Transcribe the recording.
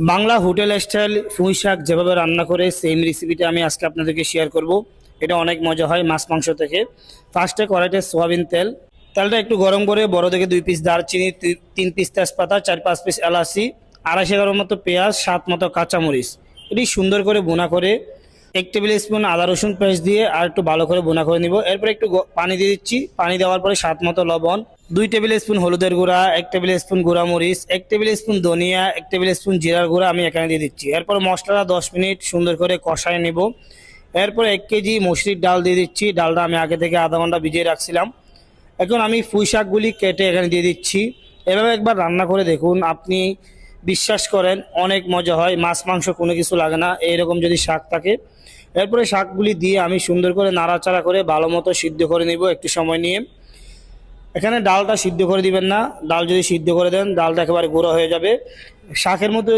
Bangla hotel style পুঁই শাক যেভাবে রান্না করে সেম রেসিপিটা আমি আজকে আপনাদেরকে শেয়ার করব। এটা অনেক মজা হয় মাছ, মাংস থেকে। ফার্স্টে কড়াইতে সোয়াবিন তেল। তেলটা একটু গরম করে বড় থেকে দুই পিস দারচিনি, তিন- তিন পিস তেজপাতা, চার, পাঁচ পিস এলাচি, আড়াইশো গ্রাম মতো পেঁয়াজ সাত মতো কাঁচামরিচ। এটি সুন্দর করে বোনা করে এক টেবিল স্পুন, আদা, রসুন পেস্ট দিয়ে আর একটু ভালো করে বোনা করে নিব। এরপর একটু পানি দিয়ে দিচ্ছি। পানি দেওয়ার পরে স্বাদ মতো লবণ, দুই টেবিল স্পুন হলুদের গুঁড়া, এক টেবিল স্পুন গুঁড়া মরিচ এক টেবিল স্পুন ধনিয়া, এক টেবিল স্পুন জিরার গুঁড়া আমি এখানে দিয়ে দিচ্ছি। এরপর মশলাটা দশ মিনিট সুন্দর করে কষায় নেব। এরপর এক কেজি মসুরির ডাল দিয়ে দিচ্ছি। ডালটা আমি আগে থেকে আধা ঘণ্টা ভিজিয়ে রাখছিলাম। এখন আমি পুঁই শাকগুলি কেটে এখানে দিয়ে দিচ্ছি। এভাবে একবার রান্না করে দেখুন। আপনি বিশ্বাস করেন, অনেক মজা হয়, মাছ, মাংস কোনো কিছু লাগে না, এইরকম যদি শাক থাকে। এরপরে শাকগুলি দিয়ে আমি সুন্দর করে নাড়াচাড়া করে ভালো মতো সিদ্ধ করে নিব একটু সময় নিয়ে। এখানে ডালটা সিদ্ধ করে দিবেন না, ডাল যদি সিদ্ধ করে দেন, ডালটা একেবারে গুঁড়ো হয়ে যাবে। শাকের মধ্যে